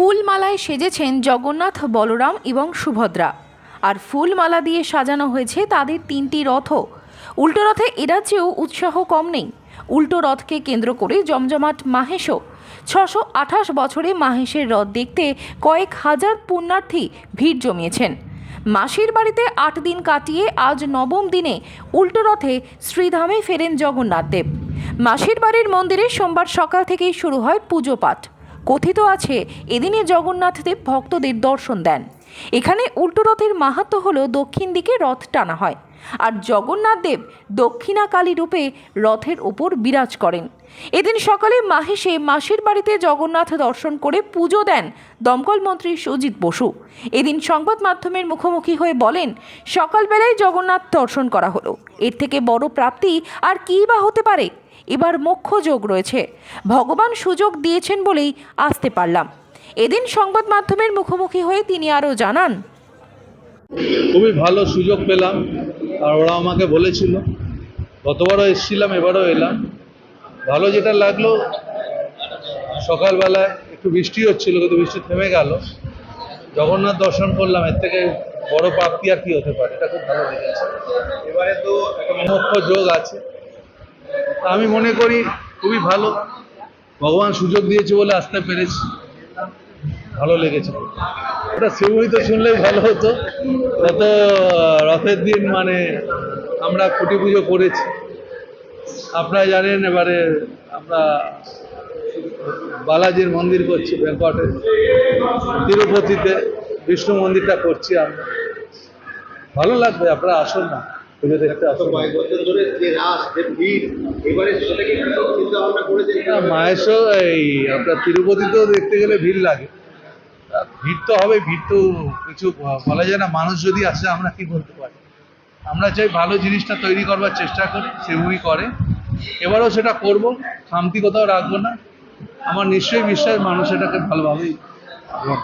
ফুলমালায় সেজেছেন জগন্নাথ, বলরাম এবং সুভদ্রা। আর ফুলমালা দিয়ে সাজানো হয়েছে তাদের তিনটি রথও উল্টো রথে এরাজ্যেও উৎসাহ কম নেই। উল্টো রথকে কেন্দ্র করে জমজমাট মাহেশও। ছশো আঠাশ বছরে মাহেশের রথ দেখতে কয়েক হাজার পুণ্যার্থী ভিড় জমিয়েছেন। মাসির বাড়িতে আট দিন কাটিয়ে আজ নবম দিনে উল্টো রথে শ্রীধামে ফেরেন জগন্নাথ দেব। মাসির বাড়ির মন্দিরে সোমবার সকাল থেকেই শুরু হয় পুজো পাঠ। কথিত আছে এদিনে জগন্নাথ দেব ভক্তদের দর্শন দেন। এখানে উল্টো রথের মাহাত্ম হল দক্ষিণ দিকে রথ টানা হয়। আর জগন্নাথ দেব দক্ষিণাকালী রূপে রথের ওপর বিরাজ করেন। এদিন সকালে মাহেশে মাসির বাড়িতে জগন্নাথ দর্শন করে পুজো দেন দমকল মন্ত্রী সুজিত বসু। এদিন সংবাদ মাধ্যমের মুখোমুখি হয়ে বলেন, সকালবেলায় জগন্নাথ দর্শন করা হলো। এর থেকে বড় প্রাপ্তি আর কী বা হতে পারে? এবার মোক্ষ যোগ রয়েছে। ভগবান সুযোগ দিয়েছেন বলেই আসতে পারলাম। এদিন সংবাদ মাধ্যমের মুখোমুখি হয়ে তিনি আরও জানান, খুবই ভালো সুযোগ পেলাম, আর ওরা আমাকে বলেছিল। গতবারও এসেছিলাম, এবারও এলাম। ভালো যেটা লাগল, সকালবেলায় একটু বৃষ্টি হচ্ছিল, কিন্তু বৃষ্টি থেমে গেল। জগন্নাথ দর্শন করলাম, এর থেকে বড় প্রাপ্তি আর কি হতে পারে? এটা খুব ভালো লেগেছে। এবারে তো একটা মোক্ষ যোগ আছে। আমি মনে করি খুবই ভালো। ভগবান সুযোগ দিয়েছে বলে আসতে পেরেছি। ভালো লেগেছে। ওটা শিবই তো শুনলেই ভালো হতো। গত রথের দিন মানে আমরা খুঁটি পুজো করেছি। আপনারা জানেন এবারে আমরা বালাজির মন্দির করছি ব্যাংকটে তিরুপতিতে বিষ্ণু মন্দিরটা করছি আমরা। ভালো লাগবে, আপনারা আসুন না। পুজো দেখতে আসুন। মায়েশও এই আপনার তিরুপতিতেও দেখতে গেলে ভিড় লাগে। ভিড় তো হবে ভিড় তো কিছু বলা যায় না মানুষ যদি আসে আমরা কি বলতে পারি? আমরা চাই ভালো জিনিসটা তৈরি করবার চেষ্টা করি সেভাবেই করে। এবারও সেটা করব খামতি কোথাও রাখব না। আমার নিশ্চয়ই বিশ্বাস মানুষ এটাকে ভালোভাবেই গ্রহণ